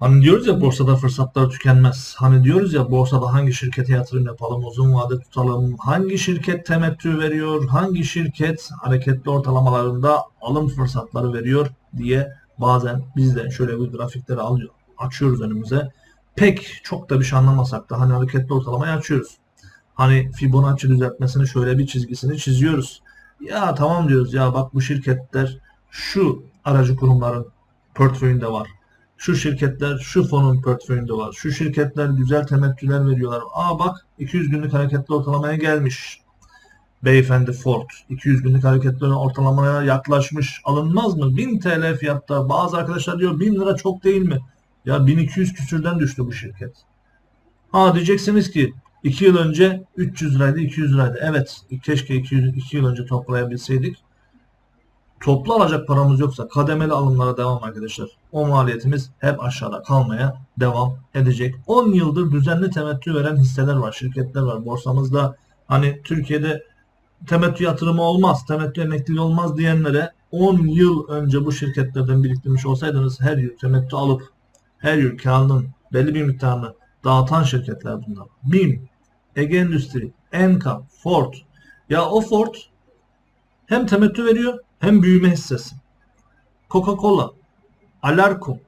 Hani diyoruz ya borsada fırsatlar tükenmez. Hani diyoruz ya borsada hangi şirkete yatırım yapalım, uzun vade tutalım, hangi şirket temettü veriyor, hangi şirket hareketli ortalamalarında alım fırsatları veriyor diye bazen biz de şöyle bir grafikleri alıyor, açıyoruz önümüze. Pek çok da bir şey anlamasak da hani hareketli ortalamayı açıyoruz. Hani Fibonacci düzeltmesini şöyle bir çizgisini çiziyoruz. Ya tamam diyoruz ya bak bu şirketler şu aracı kurumların portföyünde var. Şu şirketler şu fonun portföyünde var. Şu şirketler güzel temettüler veriyorlar. Aa bak 200 günlük hareketli ortalamaya gelmiş. Beyefendi Ford 200 günlük hareketli ortalamaya yaklaşmış. Alınmaz mı? 1000 TL fiyatta. Bazı arkadaşlar diyor 1000 lira çok değil mi? Ya 1200 küsürden düştü bu şirket. Ha diyeceksiniz ki 2 yıl önce 300 liraydı 200 liraydı. Evet keşke 200, 2 yıl önce toplayabilseydik. Toplu alacak paramız yoksa kademeli alımlara devam arkadaşlar. O maliyetimiz hep aşağıda kalmaya devam edecek. 10 yıldır düzenli temettü veren hisseler var, şirketler var. Borsamızda hani Türkiye'de temettü yatırımı olmaz, temettü emekliliği olmaz diyenlere 10 yıl önce bu şirketlerden biriktirmiş olsaydınız her yıl temettü alıp her yıl karının belli bir miktarını dağıtan şirketler bunlar. BİM, Ege Endüstri, Enka, Ford. Ya o Ford hem temettü veriyor hem büyüme hissesi. Coca-Cola, Alarko,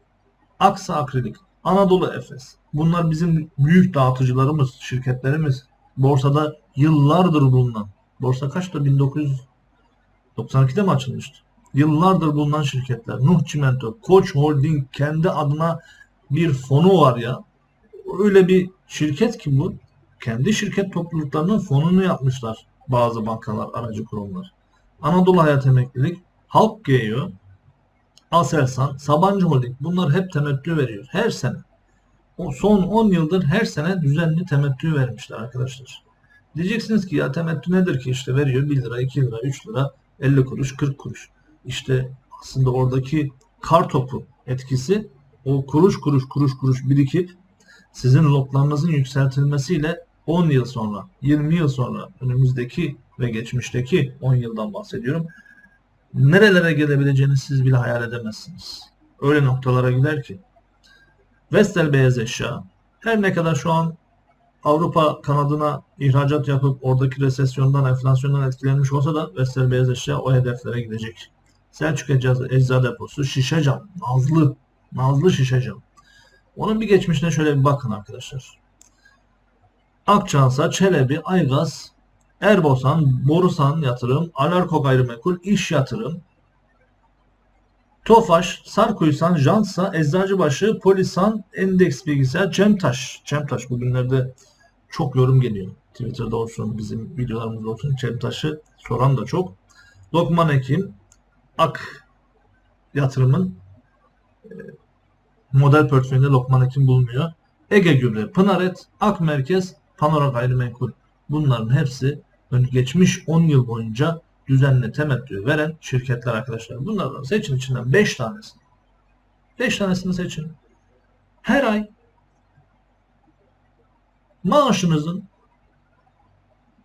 Aksa Akrilik, Anadolu Efes. Bunlar bizim büyük dağıtıcılarımız, şirketlerimiz. Borsada yıllardır bulunan. Borsa kaçta? 1992'de mi açılmıştı? Yıllardır bulunan şirketler. Nuh Çimento, Koç Holding kendi adına bir fonu var ya. Öyle bir şirket ki bu. Kendi şirket topluluklarının fonunu yapmışlar bazı bankalar, aracı kurumlar. Anadolu Hayat Emeklilik, Halk GEO, Aselsan, Sabancı Holding bunlar hep temettü veriyor. Her sene. O son 10 yıldır her sene düzenli temettü vermişler arkadaşlar. Diyeceksiniz ki ya temettü nedir ki işte veriyor 1 lira, 2 lira, 3 lira, 50 kuruş, 40 kuruş. İşte aslında oradaki kar topu etkisi o kuruş kuruş kuruş kuruş birikip sizin lotlarınızın yükseltilmesiyle 10 yıl sonra, 20 yıl sonra önümüzdeki ve geçmişteki 10 yıldan bahsediyorum. Nerelere gelebileceğini siz bile hayal edemezsiniz. Öyle noktalara gider ki. Vestel beyaz eşya her ne kadar şu an Avrupa kanadına ihracat yapıp oradaki resesyondan, enflasyondan etkilenmiş olsa da Vestel beyaz eşya o hedeflere gidecek. Selçuk Ecza, Ecza Deposu şişe cam, nazlı, nazlı şişe cam. Onun bir geçmişine şöyle bir bakın arkadaşlar. Akçansa, Çelebi, Aygaz, Erbosan, Borusan Yatırım, Alarko Gayrimenkul, İş Yatırım, Tofaş, Sarkuysan, Jansa, Eczacıbaşı, Polisan, Endeks Bilgisayar, Cemtaş. Cemtaş bugünlerde çok yorum geliyor. Twitter'da olsun, bizim videolarımızda olsun. Cemtaş'ı soran da çok. Lokman Ekim, Ak Yatırım'ın e, model portföyünde Lokman Ekim bulunuyor. Ege Gübre, Pınaret, Ak Merkez, Panora Gayrimenkul. Bunların hepsi geçmiş 10 yıl boyunca düzenli temettü veren şirketler arkadaşlar. Bunlardan seçin içinden 5 tanesini. 5 tanesini seçin. Her ay maaşınızın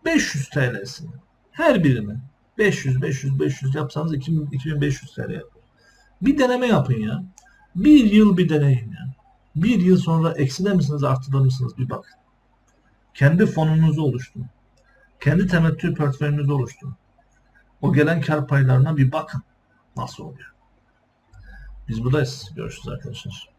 500 TL'sini her birini 500 500 500 yapsanız 2000, 2500 TL yapar. Bir deneme yapın ya. Bir yıl bir deneyin ya. Bir yıl sonra ekside misiniz artıda mısınız bir bakın. Kendi fonunuzu oluşturun. Kendi temettü portföyünüzü oluşturun. O gelen kar paylarına bir bakın. Nasıl oluyor? Biz buradayız. Görüşürüz arkadaşlar.